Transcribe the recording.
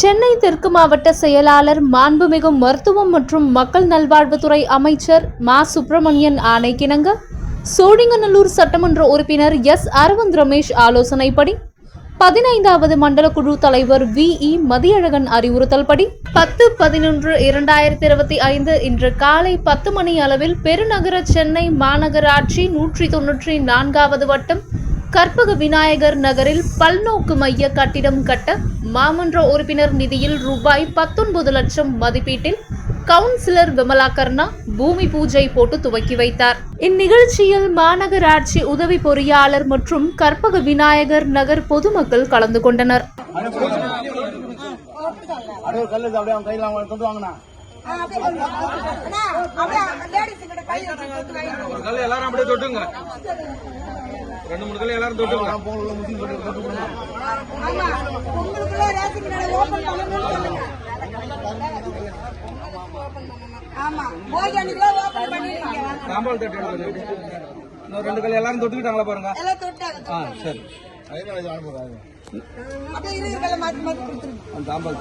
சென்னை தெற்கு மாவட்ட செயலாளர் மாண்புமிகு மருத்துவம் மற்றும் மக்கள் நல்வாழ்வுத்துறை அமைச்சர் மா. சுப்பிரமணியன் ஆணைக்கிணங்க. சோழிங்கநல்லூர் சட்டமன்ற உறுப்பினர் எஸ். அரவிந்த் ரமேஷ் ஆலோசனைப்படி பதினைந்தாவது மண்டல குழு தலைவர் வி. இ. மதியழகன் அறிவுறுத்தல்படி பத்து பதினொன்று இரண்டாயிரத்தி இருபத்தி ஐந்து இன்று காலை பத்து மணி அளவில் பெருநகர சென்னை மாநகராட்சி நூற்றி தொன்னூற்றி நான்காவது வட்டம் கற்பக விநாயகர் நகரில் பல்நோக்கு மைய கட்டிடம் கட்ட மாமன்ற உறுப்பினர் நிதியில் ரூபாய் பத்தொன்பது லட்சம் மதிப்பீட்டில் கவுன்சிலர் விமலா கர்ணா பூமி பூஜை போட்டு துவக்கி வைத்தார் இந்நிகழ்ச்சியில் மாநகராட்சி உதவி பொறியாளர் மற்றும் கற்பக விநாயகர் நகர் பொதுமக்கள் கலந்து கொண்டனர் அப்படியே எல்லாரும் அப்படியே தொட்டுங்க ரெண்டு மூணு கல் எல்லாரும் பண்ணிருக்கீங்க சாம்பால் தட்டு இன்னும் ரெண்டு கல் எல்லாரும் தொட்டுக்கிட்டாங்களா பாருங்க. ஆ சரி. சாம்பால் தட்டு